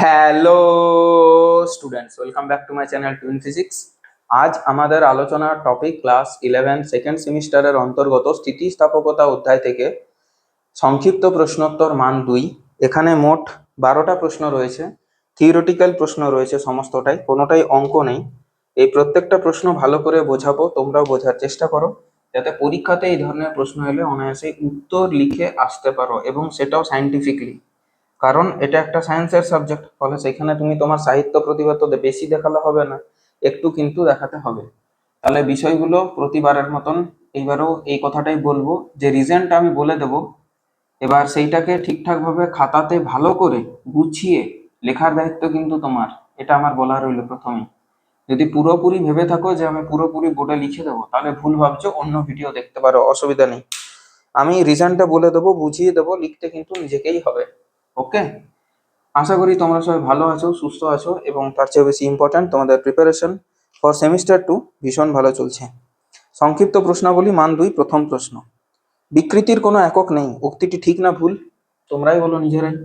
Hello students welcome back to my channel twin physics আজ আমাদের আলোচনার টপিক ক্লাস ইলেভেন সেকেন্ড সেমিস্টারের অন্তর্গত স্থিতিস্থাপকতা অধ্যায় থেকে সংক্ষিপ্ত প্রশ্নোত্তর মান দুই। এখানে মোট বারোটা প্রশ্ন রয়েছে। থিওরিটিক্যাল প্রশ্ন রয়েছে সমস্তটাই, কোনোটাই অঙ্ক নেই। এই প্রত্যেকটা প্রশ্ন ভালো করে বোঝাবো, তোমরাও বোঝার চেষ্টা করো, যাতে পরীক্ষাতে এই ধরনের প্রশ্ন এলে অনায়াসে উত্তর লিখে আসতে পারো এবং সেটাও সায়েন্টিফিকলি কারণ এটা একটা সায়েন্সের সাবজেক্ট ফলে সেখানে তুমি তোমার সাহিত্য প্রতিভা তো বেশি দেখালে হবে না, একটু কিন্তু দেখাতে হবে। তাহলে বিষয়গুলো প্রতিবারের মতন এইবারও এই কথাটাই বলব, যে রিজনটা আমি বলে দেব, এবার সেইটাকে ঠিকঠাকভাবে খাতাতে ভালো করে গুছিয়ে লেখার দায়িত্ব কিন্তু তোমার, এটা আমার বলা রইল প্রথমে যদি পুরোপুরি ভেবে থাকো যে আমি পুরোপুরি বোর্ডে লিখে দেবো, তাহলে ভুল ভাবছ, অন্য ভিডিও দেখতে পারো, অসুবিধা নেই। আমি রিজনটা বলে দেবো, বুঝিয়ে দেবো, লিখতে কিন্তু নিজেকেই হবে। ওকে আশা করি তোমরা সবাই ভালো আছো, সুস্থ আছো এবং তার চেয়ে বেশি ইম্পর্ট্যান্ট তোমাদের প্রিপারেশন ফর সেমিস্টার টু ভীষণ ভালো চলছে। সংক্ষিপ্ত প্রশ্নাবলী, মান দুই, প্রথম প্রশ্ন। বিকৃতির কোনো একক নেই, উক্তিটি ঠিক না ভুল? তোমরাই বলো নিজেরাই।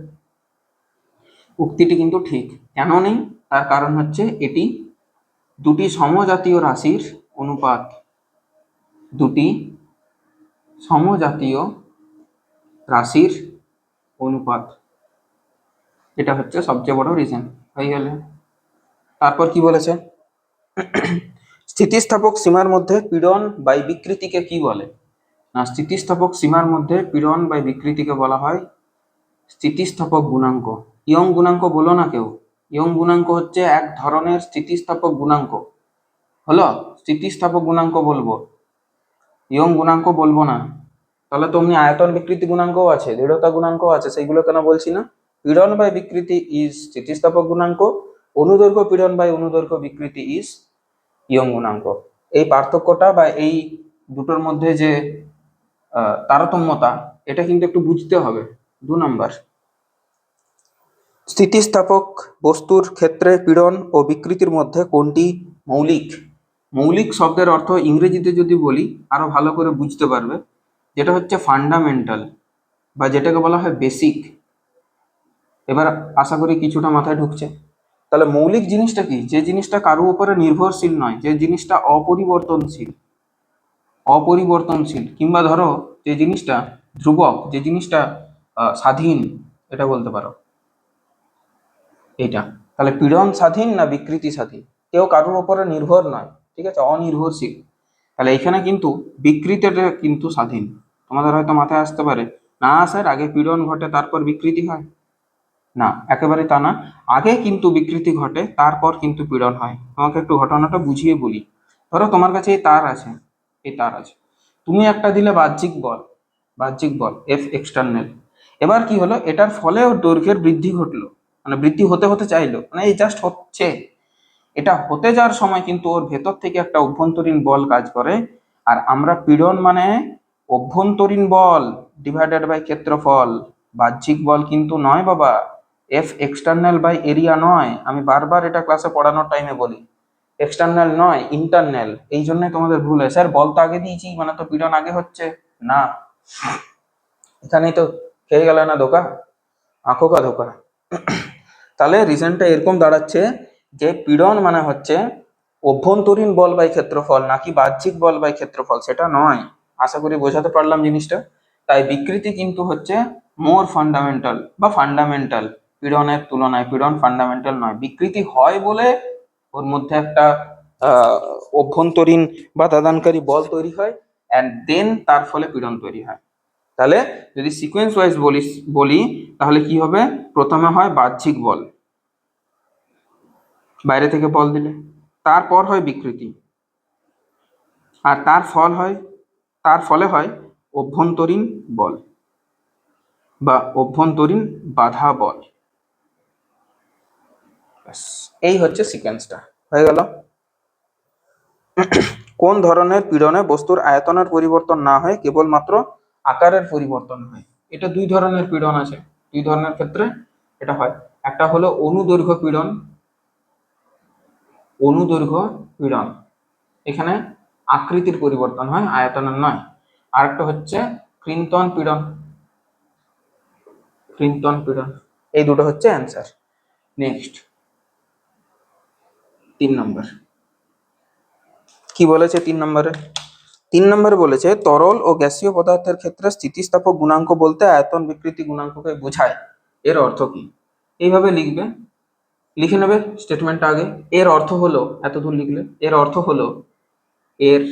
উক্তিটি কিন্তু ঠিক। কেন নেই? তার কারণ হচ্ছে এটি দুটি সমজাতীয় রাশির অনুপাত। দুটি সমজাতীয় রাশির অনুপাত। এটা হচ্ছে সবচেয়ে বড় রিজন হয়ে গেলে। তারপর কি বলেছে? স্থিতিস্থাপক সীমার মধ্যে পীড়ন বাই বিকৃতিকে কি বলে? না, স্থিতিস্থাপক সীমার মধ্যে পীড়ন বাই বিকৃতিকে বলা হয় স্থিতিস্থাপক গুণাঙ্ক। ইয়ং গুণাঙ্ক বলো না কেউ। ইয়ং গুণাঙ্ক হচ্ছে এক ধরনের স্থিতিস্থাপক গুণাঙ্ক। হলো, স্থিতিস্থাপক গুণাঙ্ক বলব। ইয়ং গুণাঙ্ক বলব না। তাহলে তো অমনি আয়তন বিকৃতি গুণাঙ্কও আছে, দৃঢ়তা গুণাঙ্কও আছে, সেইগুলো কেন বলছি না? পীড়ন বাই বিকৃতি ইজ স্থিতিস্থাপক গুণাঙ্ক, অনুদৈর্ঘ্য পীড়ন বাই অনুদৈর্ঘ্য বিকৃতি ইজ ইয়ং গুণাঙ্ক। এই পার্থক্যটা বা এই দুটোর মধ্যে যে তারতম্যতা, এটা কিন্তু একটু বুঝতে হবে। দু নাম্বার। স্থিতিস্থাপক বস্তুর ক্ষেত্রে পীড়ন ও বিকৃতির মধ্যে কোনটি মৌলিক? মৌলিক শব্দের অর্থ ইংরেজিতে যদি বলি, আরও ভালো করে বুঝতে পারবে। যেটা হচ্ছে ফান্ডামেন্টাল বা যেটাকে বলা হয় বেসিক এবার আশা করি কিছুটা মাথায় ঢুকছে। তাহলে মৌলিক জিনিসটা কি? যে জিনিসটা কারও উপরে নির্ভরশীল নয়, যে জিনিসটা অপরিবর্তনশীল অপরিবর্তনশীল। কিংবা ধরো যে জিনিসটা ধ্রুবক, যে জিনিসটা স্বাধীন, এটা বলতে পারো। এইটা। তাহলে পীড়ন স্বাধীন না বিকৃতি স্বাধীন? কেউ কারোর উপরে নির্ভর নয়, ঠিক আছে? অনির্ভরশীল। তাহলে এখানে কিন্তু বিকৃতিটা কিন্তু স্বাধীন। তোমাদের হয়তো মাথায় আসতে পারে, না স্যার আগে পীড়ন ঘটে, তারপর বিকৃতি হয়। না, একেবারে তা না। আগে কিন্তু বিকৃতি ঘটে, তারপর কিন্তু পীড়ন হয়। তোমাকে একটু ঘটনাটা বুঝিয়ে বলি। ধরো তোমার কাছে এই তার আছে, এই তার আছে। তুমি একটা দিলে বাহ্যিক বল বাহ্যিক বল এফ এক্সটার্নাল এবার কি হলো? এটার ফলে দৈর্ঘ্যের বৃদ্ধি ঘটলো। মানে বৃদ্ধি হতে হতে চাইলো। মানে এই জাস্ট হচ্ছে। এটা হতে যাওয়ার সময় কিন্তু ওর ভেতর থেকে একটা অভ্যন্তরীণ বল কাজ করে। আর আমরা পীড়ন মানে অভ্যন্তরীণ বল ডিভাইডেড বাই ক্ষেত্রফল। বাহ্যিক বল কিন্তু নয় বাবা। এফ এক্সটার্নাল বাই এরিয়া নয়। আমি বারবার এটা ক্লাসে পড়ানোর টাইমে বলি। এক্সটার্নাল নয় ইন্টারনাল এই জন্যই তোমাদের ভুল হয়। স্যার, বল তো আগে দিয়েছি মানে তো পীড়ন আগে হচ্ছে। না। এখানেই তো খেয়ে গেল না ধোকা। আঁখো কা ধোকা। তাহলে রিজনটা এরকম দাঁড়াচ্ছে যে পীড়ন মানে হচ্ছে অভ্যন্তরীণ বল বাই ক্ষেত্রফল, নাকি বাহ্যিক বল বাই ক্ষেত্রফল, সেটা নয়। আশা করি বোঝাতে পারলাম জিনিসটা। তাই বিকৃতি কিন্তু হচ্ছে মোর ফান্ডামেন্টাল বা ফান্ডামেন্টাল পীড়নের তুলনায়, পীড়ন ফান্ডামেন্টাল নয়। বিকৃতি হয় বলে ওর মধ্যে একটা অভ্যন্তরীণ বা দাদানকারী বল তৈরি হয় অ্যান্ড দেন তার ফলে পীড়ন তৈরি হয়। তাহলে যদি সিকোয়েন্স ওয়াইজ বলি বলি, তাহলে কি হবে? প্রথমে হয় বাহ্যিক বল। বাইরে থেকে বল দিলে। তারপর হয় বিকৃতি। আর তার ফল হয়, তার ফলে হয় অভ্যন্তরীণ বল বা অভ্যন্তরীণ বাধা বল। এই হচ্ছে সিকোয়েন্সটা। হয়ে গেল। কোন ধরনের পীড়নে বস্তুর আয়তনের পরিবর্তন না হয়, কেবলমাত্র আকারের পরিবর্তন হয়? এটা দুই ধরনের পীড়ন আছে, দুই ধরনের ক্ষেত্রে এটা হয়। একটা হলো অনুদৈর্ঘ্য পীড়ন অনুদৈর্ঘ্য পীড়ন। এখানে আকৃতির পরিবর্তন হয়, আয়তনের নয়। আরেকটা হচ্ছে কৃন্তন পীড়ন। কৃন্তন পীড়ন। এই দুটো হচ্ছে অ্যান্সার। নেক্সট। তিন নম্বর। কি বলেছে তিন নম্বরে? তিন নম্বরে বলেছে তরল ও গ্যাসীয় পদার্থের ক্ষেত্রে স্থিতিস্থাপক গুণাঙ্ক বলতে আয়তন বিকৃতি গুণাঙ্ককে বোঝায়। এর অর্থ কি? এইভাবে লিখবে। লিখে নেবে স্টেটমেন্টটা আগে। এর অর্থ হলো এত দূর লিখলে এর অর্থ হলো এর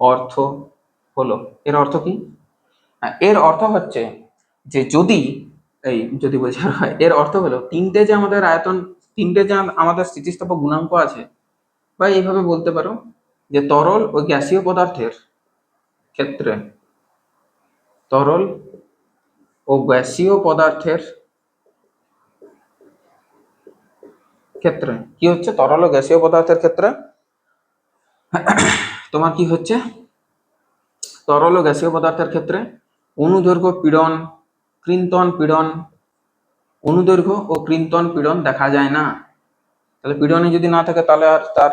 অর্থ হলো এর অর্থ কি? হ্যাঁ, এর অর্থ হচ্ছে যে যদি এই যদি বোঝার হয় এর অর্থ হলো তিনটে যে আমাদের আয়তন তিনটে যে আমাদের স্থিতিস্থাপক গুণাঙ্ক আছে, বা এইভাবে বলতে পারো, যে তরল ও গ্যাসীয় পদার্থের ক্ষেত্রে তরল ও গ্যাসীয় পদার্থের ক্ষেত্রে, কি হচ্ছে? তরল ও গ্যাসীয় পদার্থের ক্ষেত্রে তোমার কি হচ্ছে? তরল ও গ্যাসীয় পদার্থের ক্ষেত্রে অনুদৈর্ঘ্য পীড়ন কৃন্তন পীড়ন অনুদৈর্ঘ্য ও কৃন্তন পীড়ন দেখা যায় না। তাহলে পীড়নে যদি না থাকে, তাহলে আর তার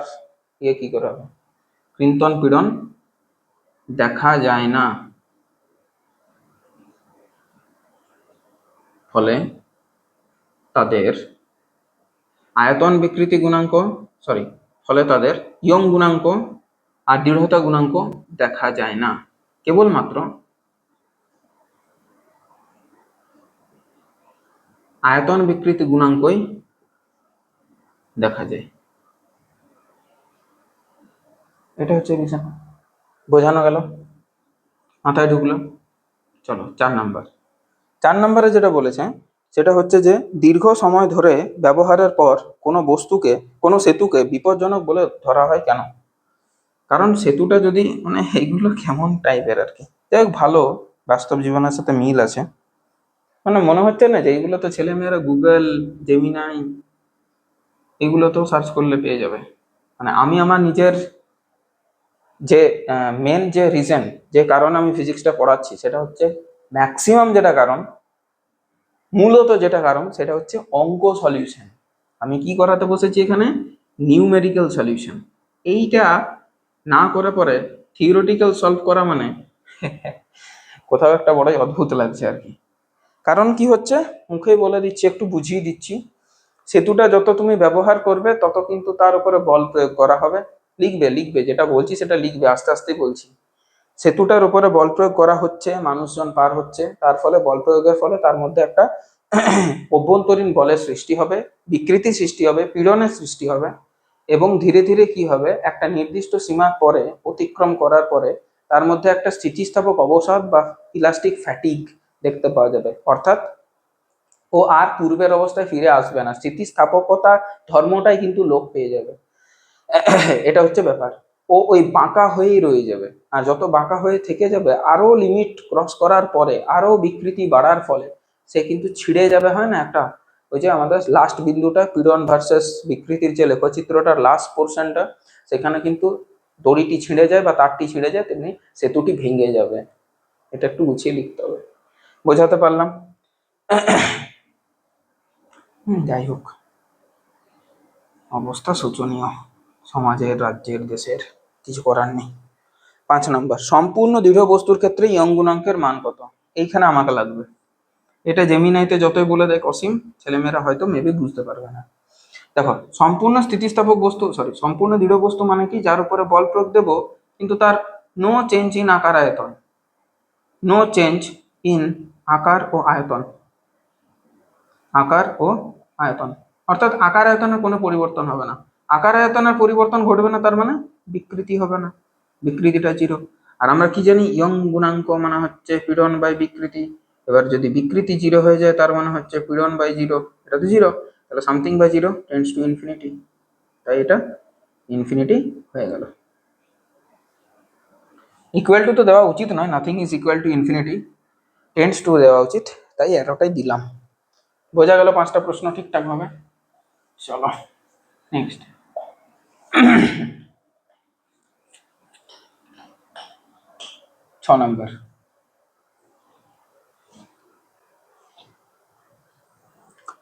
ইয়ে কি করে হবে? কৃন্তন পীড়ন দেখা যায় না। ফলে তাদের আয়তন বিকৃতি গুণাঙ্ক সরি ফলে তাদের ইয়ং গুণাঙ্ক আর দৃঢ়তা গুণাঙ্ক দেখা যায় না। কেবলমাত্র আয়তন বিকৃতি গুণাঙ্কই দেখা যায়। এটা হচ্ছে রিজন বোঝানো গেল? মাথায় ঢুকলো? চলো, চার নাম্বার। চার নম্বরে যেটা বলেছে, সেটা হচ্ছে যে দীর্ঘ সময় ধরে ব্যবহারের পর কোনো বস্তুকে, কোনো সেতুকে বিপজ্জনক বলে ধরা হয় কেন? কারণ সেতুটা যদি মানে এইগুলো কেমন টাইপের আর কি? যাই হোক, ভালো, বাস্তব জীবনের সাথে মিল আছে। মানে মনে হচ্ছে না যে এইগুলো তো ছেলেমেয়েরা গুগল জেমিনাই এগুলো তো সার্চ করলে পেয়ে যাবে। মানে আমি আমার নিজের যে মেন যে রিজন যে কারণ আমি ফিজিক্সটা পড়াচ্ছি, সেটা হচ্ছে ম্যাক্সিমাম যেটা কারণ, মূলত যেটা কারণ, সেটা হচ্ছে অঙ্ক সলিউশন আমি কি করাতে বসেছি এখানে? নিউমেরিক্যাল সলিউশন এইটা না করে পরে থিওরিটিক্যাল সলভ করা মানে কোথাও একটা বড়ই অদ্ভুত লাগছে আর কি। কারণ কি হচ্ছে? মুখেই বলে দিচ্ছি, একটু বুঝিয়ে দিচ্ছি। সেতুটা যত তুমি ব্যবহার করবে, তত কিন্তু তার উপরে বল প্রয়োগ করা হবে। লিখবে লিখবে, যেটা বলছি সেটা লিখবে, আস্তে আস্তে বলছি। সেতুটার উপরে বল প্রয়োগ করা হচ্ছে, মানুষজন পার হচ্ছে, তার ফলে বল প্রয়োগের ফলে তার মধ্যে একটা অভ্যন্তরীণ বলের সৃষ্টি হবে, বিকৃতি সৃষ্টি হবে, পীড়নের সৃষ্টি হবে এবং ধীরে ধীরে কি হবে? একটা নির্দিষ্ট সীমার পরে, অতিক্রম করার পরে, তার মধ্যে একটা স্থিতিস্থাপক অবসাদ বা ইলাস্টিক ফ্যাটিক দেখতে পাওয়া যাবে। অর্থাৎ ও আর পূর্বের অবস্থায় ফিরে আসবে না। স্থিতিস্থাপকতা ধর্মটাই কিন্তু লোপ পেয়ে যাবে। এটা হচ্ছে ব্যাপার। ও ওই বাঁকা হয়েই রয়ে যাবে। আর যত বাঁকা হয়ে থেকে যাবে আরও লিমিট ক্রস করার পরে আরও বিকৃতি বাড়ার ফলে, সে কিন্তু ছিঁড়ে যাবে, হয় না একটা? ওই যে আমাদের লাস্ট বিন্দুটা, পীড়ন ভার্সেস বিকৃতির যে লেখচিত্রটার লাস্ট পোর্শনটা সেখানে কিন্তু দড়িটি ছিঁড়ে যায় বা তারটি ছিঁড়ে যায়, তেমনি সেতুটি ভেঙে যাবে। এটা একটু গুছিয়ে লিখতে হবে। বোঝাতে পারলাম। যাই হোক। অবস্থা শোচনীয়। সমাজের, রাজ্যের, দেশের কিছু করার নেই। পাঁচ নম্বর, সম্পূর্ণ দৃঢ় বস্তুর ক্ষেত্রে ইয়ং গুণাঙ্কের মান কত? এইখানে আমাকে লাগবে। এটা জেমিনাইতে যতই বলে দেয় অসীম, ছেলেমেয়েরা হয়তো মেবি বুঝতে পারবে না। দেখো, সম্পূর্ণ স্থিতিস্থাপক বস্তু সরি সম্পূর্ণ দৃঢ় বস্তু মানে কি? যার উপরে বল প্রয়োগ দেবো, কিন্তু তার নো চেঞ্জ ইন আকার আয়তন। নো চেঞ্জ ইন আকার ও আয়তন। আকার ও আয়তন। অর্থাৎ আকার আয়তনের কোনো পরিবর্তন হবে না। আকার আয়তনের পরিবর্তন ঘটবে না, তার মানে বিকৃতি হবে না। বিকৃতিটা জিরো আর আমরা কি জানি? ইয়ং গুণাঙ্ক মানে হচ্ছে পীড়ন বাই বিকৃতি। এবার যদি বিকৃতি জিরো হয়ে যায়, তার মানে হচ্ছে পীড়ন বাই জিরো এটা তো জিরো তাহলে something by zero tends to infinity তাই এটা ইনফিনিটি হয়ে গেল। ইকুয়াল টু তো দেওয়া উচিত নয়। Nothing is equal to infinity tends to দেওয়া উচিত, তাই এতটাই দিলাম। বোঝা গেল পাঁচটা প্রশ্ন ঠিকঠাক ভাবে চলো নেক্সট ছ নম্বর।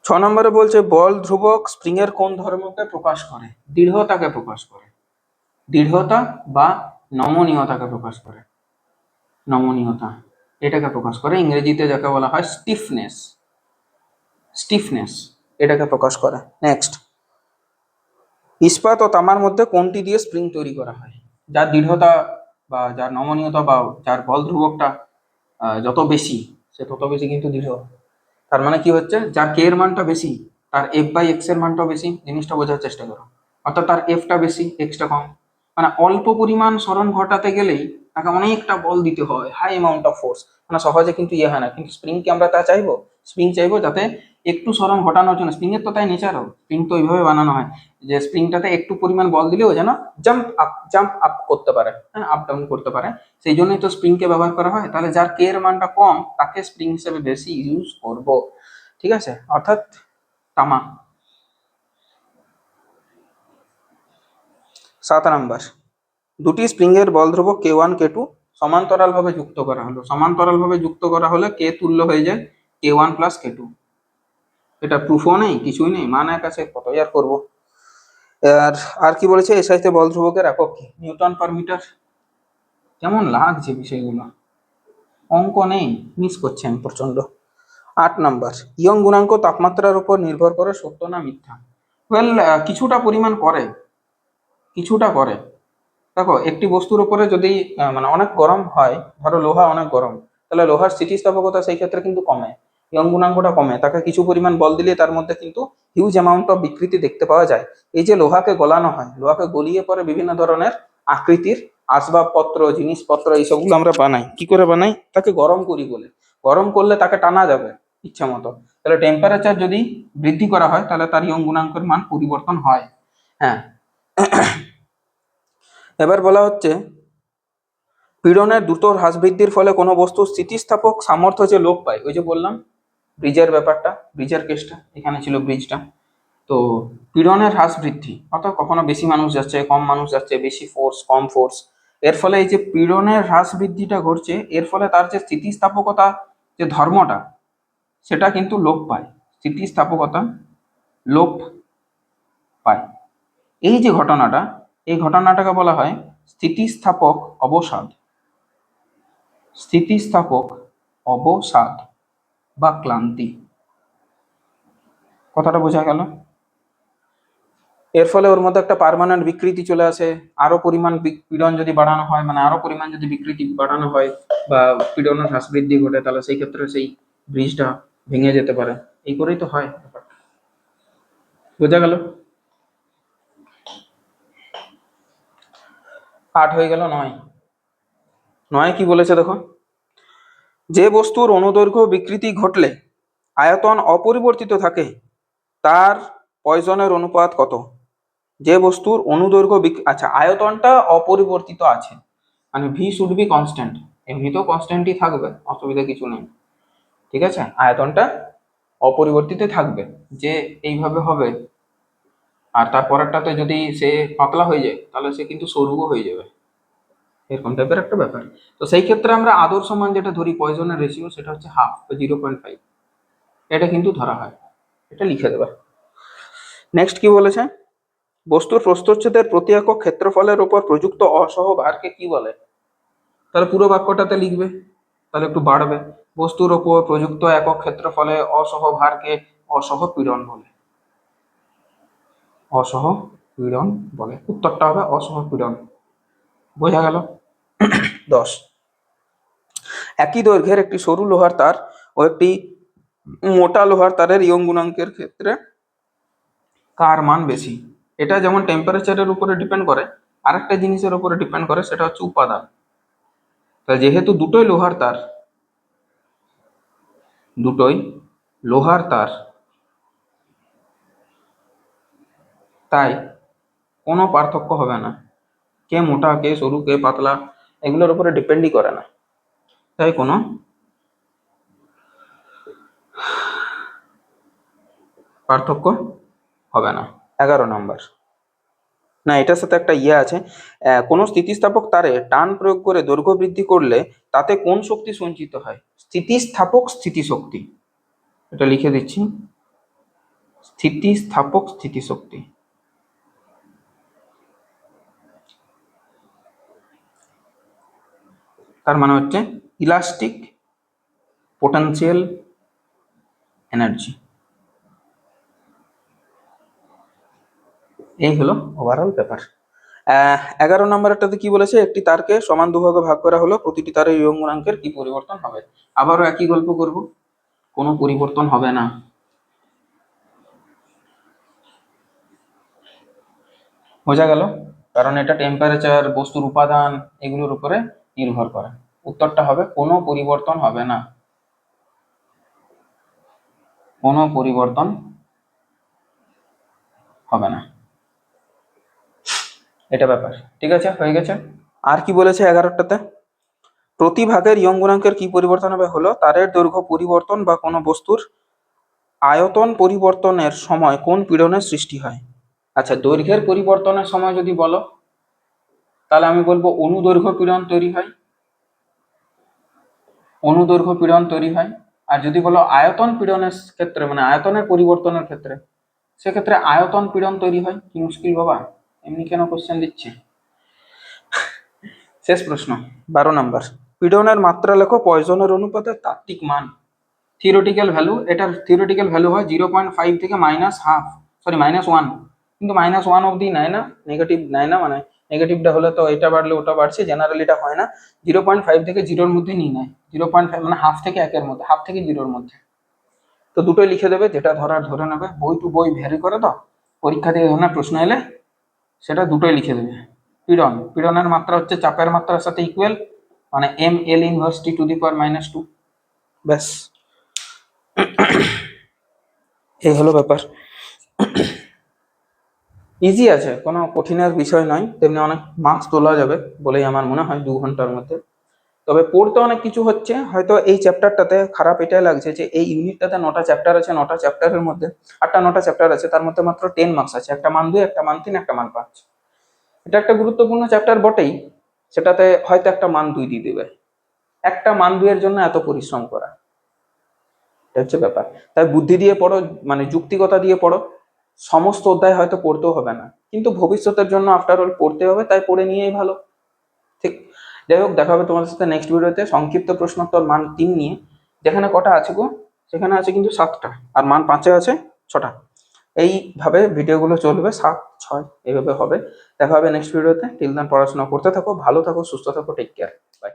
ছ নম্বরে বলছে, বল ধ্রুবক স্প্রিং এর কোন ধর্মকে প্রকাশ করে? দৃঢ়তাকে প্রকাশ করে। দৃঢ়তা বা নমনীয়তাকে প্রকাশ করে। নমনীয়তা। এটাকে প্রকাশ করে, ইংরেজিতে যাকে বলা হয় স্টিফনেস স্টিফনেস এটাকে প্রকাশ করে। নেক্সট ইস্পাত ও তামার মধ্যে কোনটি দিয়ে স্প্রিং তৈরি করা হয়? যার দৃঢ়তা বা যার নমনীয়তা বা যার বল ধ্রুবকটা যত বেশি, সে তত বেশি কিন্তু দৃঢ়। তার মানে কি হচ্ছে? যার কে এর মানটা বেশি, তার এফ বাই এক্সের মানটাও বেশি, জিনিসটা বোঝার চেষ্টা করো। অর্থাৎ তার এফটা বেশি এক্সটা কম। মানে অল্প পরিমাণ স্মরণ ঘটাতে গেলেই তাকে অনেকটা বল দিতে হয় হাই অ্যামাউন্ট অফ ফোর্স মানে সহজে কিন্তু ইয়ে হয় না। কিন্তু স্প্রিং কি আমরা তা চাইব? স্প্রিং চাইব যাতে একটু স্মরণ ঘটানোর জন্য। স্প্রিং এর তো তাই নেচার নেচারও স্প্রিং তো ওইভাবে বানানো হয় যে স্প্রিংটাতে একটু পরিমাণ বল দিলেও যেন জাম্প আপ জাম্প আপ করতে পারে। হ্যাঁ আপ ডাউন করতে পারে। সেই জন্যই তো স্প্রিংকে ব্যবহার করা হয়। তাহলে যার কে এর মানটা কম, তাকে স্প্রিং হিসেবে বেশি ইউজ করব। ঠিক আছে? অর্থাৎ তামা। সাত নাম্বার। দুটি স্প্রিং এর বল ধ্রুবক কে ওয়ান কে টু সমান্তরালভাবে যুক্ত করা হলো। সমান্তরালভাবে যুক্ত করা হলে কে তুল্য হয়ে যায় K one plus K two এটা প্রুফও নেই, কিছুই নেই, মান এক আছে কত আর করব? আর আর কি বলেছে? এর এসআইতে বল ধ্রুবকের একক কি? Newton per metre. কেমন লাগছে বিষয়গুলো? অঙ্ক নেই মিস করছি আমি প্রচণ্ড আট নাম্বার, ইয়ং গুণাঙ্ক তাপমাত্রার উপর নির্ভর করে সত্য না মিথ্যা? ওয়েল কিছুটা পরিমাণ করে, কিছুটা করে। দেখো, একটি বস্তুর উপরে যদি মানে অনেক গরম হয়, ধরো লোহা অনেক গরম, তাহলে লোহার স্থিতিস্থাপকতা সেই ক্ষেত্রে কিন্তু কমে ইয়ং কমে, তাকে কিছু পরিমাণ বল দিলে তার মধ্যে কিন্তু হিউজ অ্যামাউন্ট অফ বিকৃতি দেখতে পাওয়া যায়। এই যে লোহাকে গলানো হয়, লোহাকে গলিয়ে পরে বিভিন্ন ধরনের আকৃতির আসবাবপত্র, জিনিসপত্র, এইসবগুলো আমরা বানাই। কি করে বানাই? তাকে গরম করি বলে। গরম করলে তাকে টানা যাবে, ইচ্ছা মতো। তাহলে টেম্পারেচার যদি বৃদ্ধি করা হয়, তাহলে তার ইয়ং গুণাঙ্কের মান পরিবর্তন হয়। হ্যাঁ। এবার বলা হচ্ছে পীড়নের দ্রুত হ্রাস বৃদ্ধির ফলে কোনো বস্তু স্থিতিস্থাপক সামর্থ্য যে লোপ পায়। ওই যে বললাম ব্রিজের ব্যাপারটা ব্রিজের কেসটা এখানে ছিল ব্রিজটা তো পীড়নের হ্রাস বৃদ্ধি, অর্থাৎ কখনো বেশি মানুষ যাচ্ছে, কম মানুষ যাচ্ছে, বেশি ফোর্স কম ফোর্স এর ফলে এই যে পীড়নের হ্রাস বৃদ্ধিটা ঘটছে, এর ফলে তার যে স্থিতিস্থাপকতা যে ধর্মটা, সেটা কিন্তু লোপ পায়, স্থিতিস্থাপকতা লোপ পায়। এই যে ঘটনাটা এই ঘটনাটাকে বলা হয় স্থিতিস্থাপক অবসাদ। স্থিতিস্থাপক অবসাদ বা ক্লান্তি। কথাটা বোঝা গেল। এর ফলে ওর মধ্যে একটা পার্মানেন্ট বিকৃতি চলে আসে। আরও পরিমাণ পীড়ন যদি বাড়ানো হয় মানে আরও পরিমাণ যদি বিকৃতি বাড়ানো হয় বা পীড়নের হ্রাস বৃদ্ধি ঘটে, তাহলে সেই ক্ষেত্রে সেই ব্রিজটা ভেঙে যেতে পারে। এই করেই তো হয় বোঝা গেল? আট হয়ে গেল নয়। নয় কি বলেছে দেখো? যে বস্তুর অনুদৈর্ঘ্য বিকৃতি ঘটলে আয়তন অপরিবর্তিত থাকে, তার পয়জনের অনুপাত কত? যে বস্তুর অনুদৈর্ঘ্য আচ্ছা আয়তনটা অপরিবর্তিত আছে মানে ভি শুড বি কনস্ট্যান্ট এমনিতেও কনস্ট্যান্টই থাকবে, অসুবিধা কিছু নেই। ঠিক আছে? আয়তনটা অপরিবর্তিত থাকবে, যে এইভাবে হবে আর তার পরেরটাতে যদি সে পাতলা হয়ে যায় তাহলে সে কিন্তু সরুও হয়ে যাবে। এরকম টাইপের একটা ব্যাপার। তো সেই ক্ষেত্রে আমরা আদর্শ মান যেটা ধরি পয়জনের রেশিও সেটা হচ্ছে হাফ জিরো পয়েন্ট ফাইভ এটা কিন্তু ধরা হয়। এটা লিখে দেবে। নেক্সট কি বলেছে? বস্তুর প্রস্থচ্ছেদের প্রতি একক ক্ষেত্রফলের ওপর প্রযুক্ত অসহ ভারকে কি বলে? তাহলে পুরো বাক্যটাতে লিখবে তাহলে একটু বাড়বে। বস্তুর ওপর প্রযুক্ত একক ক্ষেত্রফলে অসহ ভারকে অসহ পীড়ন বলে। অসহ পীড়ন বলে। উত্তরটা হবে অসহ পীড়ন। বোঝা গেল? দশ। একই দৈর্ঘ্যের একটি সরু লোহার তার ও একটি মোটা লোহার তারের ইয়ং গুণাঙ্কের ক্ষেত্রে কার মান বেশি? এটা যেমন টেম্পারেচারের উপরে ডিপেন্ড করে, আরেকটা জিনিসের উপরে ডিপেন্ড করে, সেটা হচ্ছে উপাদান। তা যেহেতু দুটোই লোহার তার, দুটোই লোহার তার তাই কোনো পার্থক্য হবে না। কে মোটা, কে সরু, কে পাতলা, এগুলোর উপরে ডিপেন্ডই করে না। তাই কোনো পার্থক্য হবে না। এগারো নম্বর। না, এটার সাথে একটা ইয়ে আছে। কোনো স্থিতিস্থাপক তারে টান প্রয়োগ করে দৈর্ঘ্য বৃদ্ধি করলে তাতে কোন শক্তি সঞ্চিত হয়? স্থিতিস্থাপক স্থিতিশক্তি। এটা লিখে দিচ্ছি। স্থিতিস্থাপক স্থিতিশক্তি। তার মানে হচ্ছে ইলাস্টিক পোটেন্সিয়াল এনার্জি এই হলো ওভারঅল ব্যাপার। এগারো নম্বরটাতে কি বলেছে? একটি তারকে সমান দুভাগে ভাগ করা হলো, প্রতিটি তারের ইয়ং গুণাঙ্কের কি পরিবর্তন হবে? আবারও একই গল্প করব, কোনো পরিবর্তন হবে না। বোঝা গেল? কারণ এটা টেম্পারেচার বস্তুর উপাদান, এগুলোর উপরে নির্ভর করে। উত্তরটা হবে, কোনো পরিবর্তন হবে না। কোনো পরিবর্তন হবে না। এটা ব্যাপার, ঠিক আছে? হয়ে গেছে? আর কি বলেছে এগারোটাতে? প্রতি ভাগের ইয়ং গুণাঙ্কের কি পরিবর্তন হবে? হলো তারের দৈর্ঘ্য পরিবর্তন বা কোনো বস্তুর আয়তন পরিবর্তনের সময় কোন পীড়নের সৃষ্টি হয়? আচ্ছা দৈর্ঘ্যের পরিবর্তনের সময় যদি বলো তাহলে আমি বলব অনুদৈর্ঘ্য পীড়ন তৈরি হয়। অনুদৈর্ঘ্য পীড়ন তৈরি হয়। আর যদি বলো আয়তন পীড়নের ক্ষেত্রে মানে আয়তনের পরিবর্তনের ক্ষেত্রে, সেক্ষেত্রে আয়তন পীড়ন তৈরি হয়। কি মুশকিল বাবা, এমনি কেন কোশ্চেন দিচ্ছে? শেষ প্রশ্ন। বারো নাম্বার। পীড়নের মাত্রা লেখো, পয়জনের অনুপাতে তাত্ত্বিক মান। থিওরিটিক্যাল ভ্যালু এটার থিওরিটিক্যাল ভ্যালু হয় জিরো পয়েন্ট ফাইভ থেকে minus half sorry minus one কিন্তু মাইনাস ওয়ান অবধি নেয় না নেগেটিভ নেয় না মানে নেগেটিভটা হলে তো এটা বাড়লে ওটা বাড়ছে জেনারেলি এটা হয় না। জিরো পয়েন্ট ফাইভ থেকে জিরোর মধ্যে নিয়ে নেয়। জিরো পয়েন্ট ফাইভ মানে হাফ থেকে একের মধ্যে হাফ থেকে জিরোর মধ্যে। তো দুটোই লিখে দেবে, যেটা ধরার ধরে নেবে। বই টু বই ভ্যারি করে তো পরীক্ষা থেকে ধরনের প্রশ্ন এলে সেটা দুটোই লিখে দেবে। পীড়ন, পীড়নের মাত্রা হচ্ছে চাপের মাত্রার সাথে ইকুয়াল মানে M L inverse T to the power minus two ব্যাস। এই হলো ব্যাপার। ইজি আছে, কোনো কঠিনের বিষয় নয়। তেমনি অনেক মার্কস তোলা যাবে বলেই আমার মনে হয় দু ঘণ্টার মধ্যে। তবে পড়তে অনেক কিছু হচ্ছে, হয়তো এই চ্যাপ্টারটাতে খারাপ এটাই লাগছে যে এই ইউনিটটাতে নটা চ্যাপ্টার আছে, নটা চ্যাপ্টারের মধ্যে আটটা, নটা চ্যাপ্টার আছে, তার মধ্যে মাত্র টেন মার্কস আছে, একটা মান দুই, একটা মান তিন, একটা মান পাঁচ। এটা একটা গুরুত্বপূর্ণ চ্যাপ্টার বটেই, সেটাতে হয়তো একটা মান দুই দিয়ে দেবে। একটা মান দুইয়ের জন্য এত পরিশ্রম করা, এটা হচ্ছে ব্যাপার। তাই বুদ্ধি দিয়ে পড়ো মানে যুক্তিকতা দিয়ে পড়ো সমস্ত অধ্যায় হয়তো পড়তেও হবে না। কিন্তু ভবিষ্যতের জন্য আফটার অল পড়তে হবে, তাই পড়ে নিয়েই ভালো। ঠিক। যাই হোক, দেখা হবে তোমাদের সাথে নেক্সট ভিডিওতে সংক্ষিপ্ত প্রশ্নোত্তর মান তিন নিয়ে। যেখানে কটা আছে গো? সেখানে আছে কিন্তু সাতটা। আর মান পাঁচে আছে ছটা। এইভাবে ভিডিওগুলো চলবে, সাত, ছয় এইভাবে হবে। দেখা হবে নেক্সট ভিডিওতে টিল দেন পড়াশোনা করতে থাকো, ভালো থাকো, সুস্থ থাকো টেক কেয়ার বাই